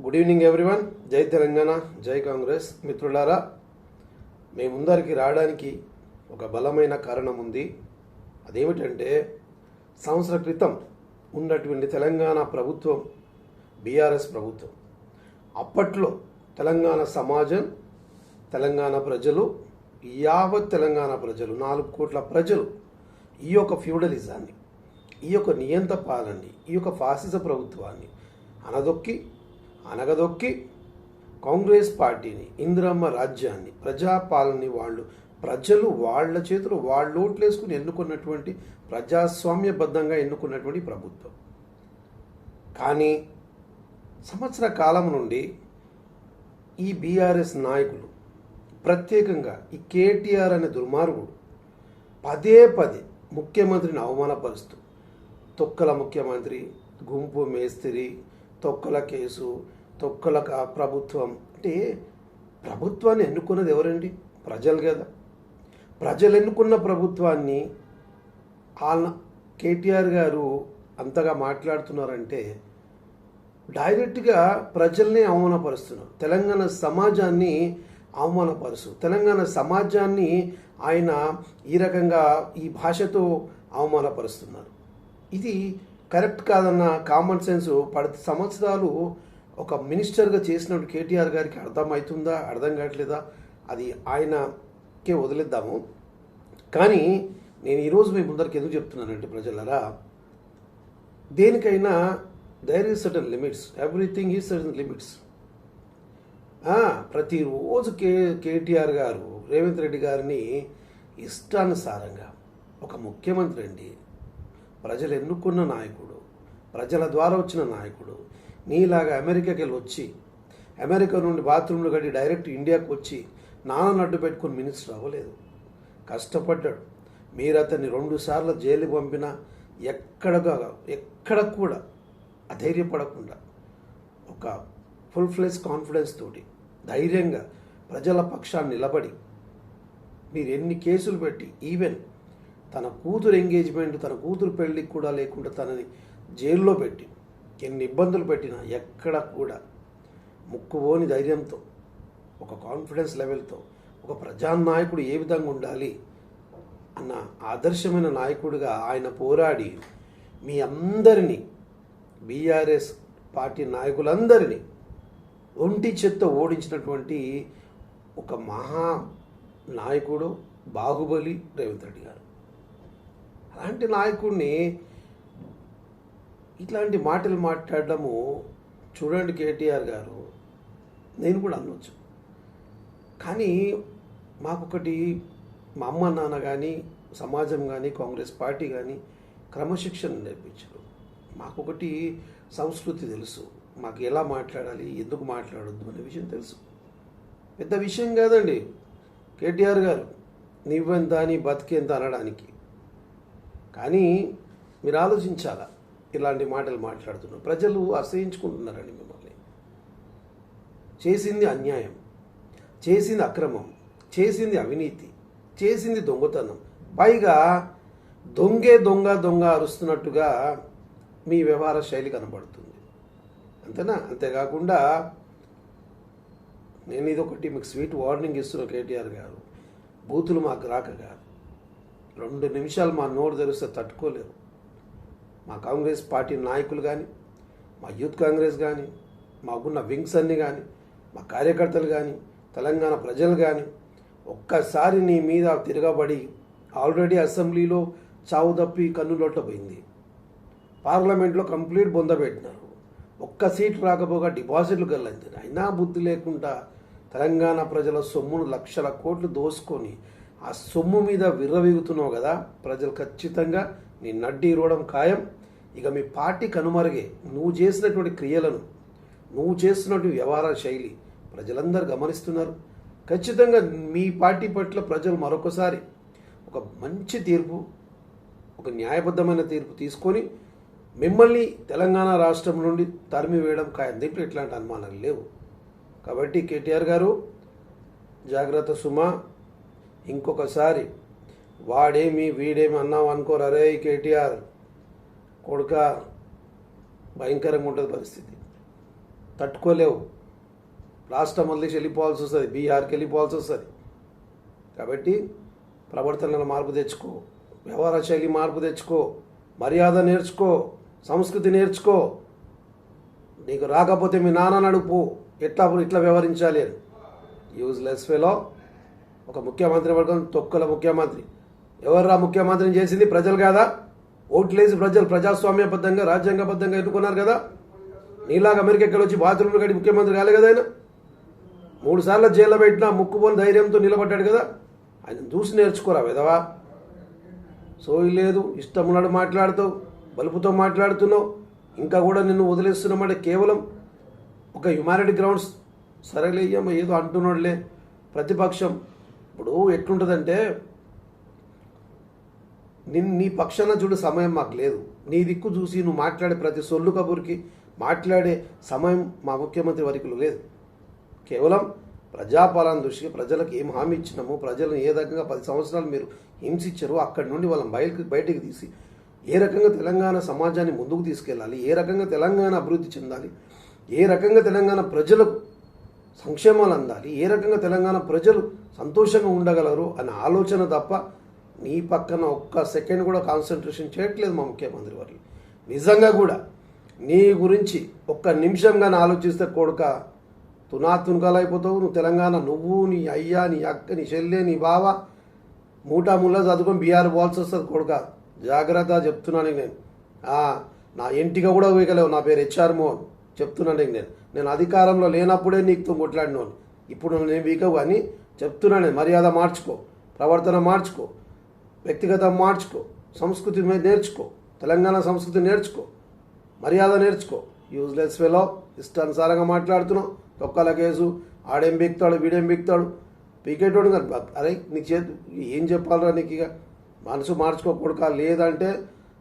Good evening everyone జై తెలంగాణ జై కాంగ్రెస్. మిత్రులారా మీ ముందరికి రావడానికి ఒక బలమైన కారణం ఉంది. అదేమిటంటే సంవత్సర క్రితం ఉన్నటువంటి తెలంగాణ ప్రభుత్వం బీఆర్ఎస్ ప్రభుత్వం అప్పట్లో తెలంగాణ సమాజం తెలంగాణ ప్రజలు యావత్ తెలంగాణ ప్రజలు నాలుగు కోట్ల ప్రజలు ఈ యొక్క ఫ్యూడలిజాన్ని ఈ యొక్క నియంత పాలనని ఈ యొక్క ఫాసిజ ప్రభుత్వాన్ని అనదొక్కి అనగదొక్కి కాంగ్రెస్ పార్టీని ఇందిరమ్మ రాజ్యాన్ని ప్రజాపాలనని వాళ్ళు ప్రజలు వాళ్ళ చేతులు వాళ్ళు ఓట్లేసుకుని ఎన్నుకున్నటువంటి ప్రజాస్వామ్యబద్ధంగా ఎన్నుకున్నటువంటి ప్రభుత్వం. కానీ సంవత్సర కాలం నుండి ఈ బీఆర్ఎస్ నాయకులు ప్రత్యేకంగా ఈ కేటీఆర్ అనే దుర్మార్గుడు పదే పదే ముఖ్యమంత్రిని అవమానపరుస్తూ తొక్కల ముఖ్యమంత్రి గుంపు మేస్త్రి తొక్కల కేసు తొక్కల కా- ప్రభుత్వం. అంటే ప్రభుత్వాన్ని ఎన్నుకున్నది ఎవరండి? ప్రజలు కదా. ప్రజలు ఎన్నుకున్న ప్రభుత్వాన్ని వాళ్ళ కేటీఆర్ గారు అంతగా మాట్లాడుతున్నారంటే డైరెక్ట్గా ప్రజల్ని అవమానపరుస్తున్నారు. తెలంగాణ సమాజాన్ని అవమానపరుస్తూ తెలంగాణ సమాజాన్ని ఆయన ఈ రకంగా ఈ భాషతో అవమానపరుస్తున్నారు. ఇది కరెక్ట్ కాదన్న కామన్ సెన్స్ పది సంవత్సరాలు ఒక మినిస్టర్గా చేసినప్పుడు కేటీఆర్ గారికి అర్థమవుతుందా అర్థం కావట్లేదా అది ఆయనకే వదిలేద్దాము. కానీ నేను ఈరోజు మీ ముందరికి ఎందుకు చెప్తున్నానంటే ప్రజలరా దేనికైనా there is certain limits everything is certain limits ప్రతిరోజు కే కేటీఆర్ గారు రేవంత్ రెడ్డి గారిని ఇష్టానుసారంగా ఒక ముఖ్యమంత్రి అండి ప్రజలు ఎన్నుకున్న నాయకుడు ప్రజల ద్వారా వచ్చిన నాయకుడు నీలాగా అమెరికాకి వెళ్ళి వచ్చి అమెరికా నుండి బాత్రూంలు కట్టి డైరెక్ట్ ఇండియాకు వచ్చి నాన్న అడ్డు పెట్టుకుని మినిస్టర్ అవ్వలేదు. కష్టపడ్డాడు. మీరు అతన్ని రెండుసార్లు జైలు పంపినా ఎక్కడగా ఎక్కడ కూడా అధైర్యపడకుండా ఒక ఫుల్ ఫ్లెస్ కాన్ఫిడెన్స్ తోటి ధైర్యంగా ప్రజల పక్షాన్ని నిలబడి మీరు ఎన్ని కేసులు పెట్టి ఈవెన్ తన కూతురు ఎంగేజ్మెంట్ తన కూతురు పెళ్ళికి కూడా లేకుండా తనని జైల్లో పెట్టి ఎన్ని ఇబ్బందులు పెట్టినా ఎక్కడ కూడా ముక్కుపోని ధైర్యంతో ఒక కాన్ఫిడెన్స్ లెవెల్తో ఒక ప్రజానాయకుడు ఏ విధంగా ఉండాలి అన్న ఆదర్శమైన నాయకుడిగా ఆయన పోరాడి మీ అందరినీ బీఆర్ఎస్ పార్టీ నాయకులందరినీ ఒంటి చెత్త ఓడించినటువంటి ఒక మహా నాయకుడు బాహుబలి రేవంత్ రెడ్డి గారు. అలాంటి నాయకుడిని ఇట్లాంటి మాటలు మాట్లాడడము చూడండి కేటీఆర్ గారు నేను కూడా అనవచ్చు కానీ మాకొకటి మా అమ్మ నాన్న కానీ సమాజం కానీ కాంగ్రెస్ పార్టీ కానీ క్రమశిక్షణ నేర్పించారు. మాకొకటి సంస్కృతి తెలుసు. మాకు ఎలా మాట్లాడాలి ఎందుకు మాట్లాడొద్దు అనే విషయం తెలుసు. పెద్ద విషయం కాదండి. కేటీఆర్ గారు నువ్వెంత అని బతికేంత అనడానికి. కానీ మీరు ఆలోచించాలా? ఇలాంటి మాటలు మాట్లాడుతున్నారు. ప్రజలు అసహించుకుంటున్నారండి మిమ్మల్ని. చేసింది అన్యాయం చేసింది అక్రమం చేసింది అవినీతి చేసింది దొంగతనం. పైగా దొంగే దొంగ దొంగ అరుస్తున్నట్టుగా మీ వ్యవహార శైలి కనబడుతుంది. అంతేనా? అంతేకాకుండా నేను ఇదొకటి మీకు స్వీట్ వార్నింగ్ ఇస్తున్న కేటీఆర్ గారు. బూతులు మాకు రాక కాదు. రెండు నిమిషాలు మా నోరు తెరిస్తే తట్టుకోలేరు మా కాంగ్రెస్ పార్టీ నాయకులు కానీ మా యూత్ కాంగ్రెస్ కానీ మాకున్న వింగ్స్ అన్ని కానీ మా కార్యకర్తలు కానీ తెలంగాణ ప్రజలు కానీ ఒక్కసారి నీ మీద తిరగబడి ఆల్రెడీ అసెంబ్లీలో చావు తప్పి కన్నులొట్టపోయింది పార్లమెంట్లో కంప్లీట్ బొందబెట్టినారు ఒక్క సీట్ రాకపోగా డిపాజిట్లు గల్లంది అయినా బుద్ధి లేకుండా తెలంగాణ ప్రజల సొమ్మును లక్షల కోట్లు దోసుకొని ఆ సొమ్ము మీద విర్రవీగుతున్నావు కదా ప్రజలు ఖచ్చితంగా నీ నడ్డి ఇరవడం ఖాయం. ఇక మీ పార్టీ కనుమరుగే నువ్వు చేసినటువంటి క్రియలను నువ్వు చేస్తున్నటువంటి వ్యవహార శైలి ప్రజలందరూ గమనిస్తున్నారు. ఖచ్చితంగా మీ పార్టీ పట్ల ప్రజలు మరొకసారి ఒక మంచి తీర్పు ఒక న్యాయబద్ధమైన తీర్పు తీసుకొని మిమ్మల్ని తెలంగాణ రాష్ట్రం నుండి తరిమి వేయడం ఖాయం. దీంట్లో ఇట్లాంటి అనుమానాలు లేవు. కాబట్టి కేటీఆర్ గారు జాగ్రత్త సుమ ఇంకొకసారి వాడేమి వీడేమి అన్నావు అనుకోరు అరే కేటీఆర్? కొడుక భయంకరంగా ఉంటుంది పరిస్థితి. తట్టుకోలేవు. రాష్ట్రం వదిలేసి వెళ్ళిపోవాల్సి వస్తుంది. బీహార్కి వెళ్ళిపోవాల్సి వస్తుంది. కాబట్టి ప్రవర్తనలో మార్పు తెచ్చుకో. వ్యవహార శైలి మార్పు తెచ్చుకో. మర్యాద నేర్చుకో. సంస్కృతి నేర్చుకో. నీకు రాకపోతే మీ నాన్న నడుపు ఎట్లా ఇట్లా వ్యవహరించాలి అని. యూజ్లెస్ ఫెలో ఒక ముఖ్యమంత్రి వర్గం తొక్కల ముఖ్యమంత్రి. ఎవర్రా ముఖ్యమంత్రిని చేసింది? ప్రజలు కాదా? ఓట్లేసి ప్రజలు ప్రజాస్వామ్యబద్ధంగా రాజ్యాంగబద్ధంగా ఎన్నుకున్నారు కదా? నీలాగా అమెరికా ఇక్కడ వచ్చి బాత్రూమ్లు కట్టి ముఖ్యమంత్రి కాలే కదా ఆయన? మూడు సార్లు జైల్లో పెట్టినా ముక్కుపోని ధైర్యంతో నిలబడ్డాడు కదా? ఆయన చూసి నేర్చుకోరా విధవా? సోయి లేదు ఇష్టం ఉన్నాడు మాట్లాడుతావు బలుపుతో మాట్లాడుతున్నావు. ఇంకా కూడా నిన్ను వదిలేస్తున్నామంటే కేవలం ఒక హ్యుమానిటీ గ్రౌండ్స్. సరేలే ఏదో అంటున్నాడులే. ప్రతిపక్షం ఇప్పుడు ఎట్లుంటుందంటే నిన్ నీ పక్షాన చూడు సమయం మాకు లేదు. నీ దిక్కు చూసి నువ్వు మాట్లాడే ప్రతి సొల్లు కబుర్కి మాట్లాడే సమయం మా ముఖ్యమంత్రి వరకులు లేదు. కేవలం ప్రజాపాలన దృష్టికి ప్రజలకు ఏం హామీ ఇచ్చినాము ప్రజలను ఏ రకంగా పది సంవత్సరాలు మీరు హింసించారో అక్కడి నుండి వాళ్ళని బయటకు బయటికి తీసి ఏ రకంగా తెలంగాణ సమాజాన్ని ముందుకు తీసుకెళ్ళాలి ఏ రకంగా తెలంగాణ అభివృద్ధి చెందాలి ఏ రకంగా తెలంగాణ ప్రజలకు సంక్షేమాలు అందాలి ఏ రకంగా తెలంగాణ ప్రజలు సంతోషంగా ఉండగలరు అనే ఆలోచన తప్ప నీ పక్కన ఒక్క సెకండ్ కూడా కాన్సన్ట్రేషన్ చేయట్లేదు మా ముఖ్యమంత్రి వారు. నిజంగా కూడా నీ గురించి ఒక్క నిమిషంగానే ఆలోచిస్తే కొడుక తునాతునకాలైపోతావు నువ్వు తెలంగాణ నువ్వు నీ అయ్యా నీ అక్క నీ చెల్లె నీ బావ మూటా ముళ్ళ చదువుకొని బీఆర్ పోవాల్సి వస్తుంది కొడుక. జాగ్రత్త చెప్తున్నాను నేను. నా ఇంటిగా కూడా వేయగలేవు నా పేరు హెచ్ఆర్ మోహన్. చెప్తున్నాను నేను. నేను అధికారంలో లేనప్పుడే నీకుతో కొట్లాడినోను. ఇప్పుడు నేను వీకవు కానీ చెప్తున్నాను నేను. మర్యాద మార్చుకో. ప్రవర్తన మార్చుకో. వ్యక్తిగతం మార్చుకో. సంస్కృతి మీద నేర్చుకో. తెలంగాణ సంస్కృతి నేర్చుకో. మర్యాద నేర్చుకో. యూజ్లెస్ ఫెలో ఇష్టానుసారంగా మాట్లాడుతున్నావు. తొక్కల కేసు ఆడేం బిక్తాడు వీడేం బిక్తాడు. పీకేటోడు కానీ అరే నీకు చేతి ఏం చెప్పాలరా నీకు ఇక మనసు మార్చుకోకూడక లేదంటే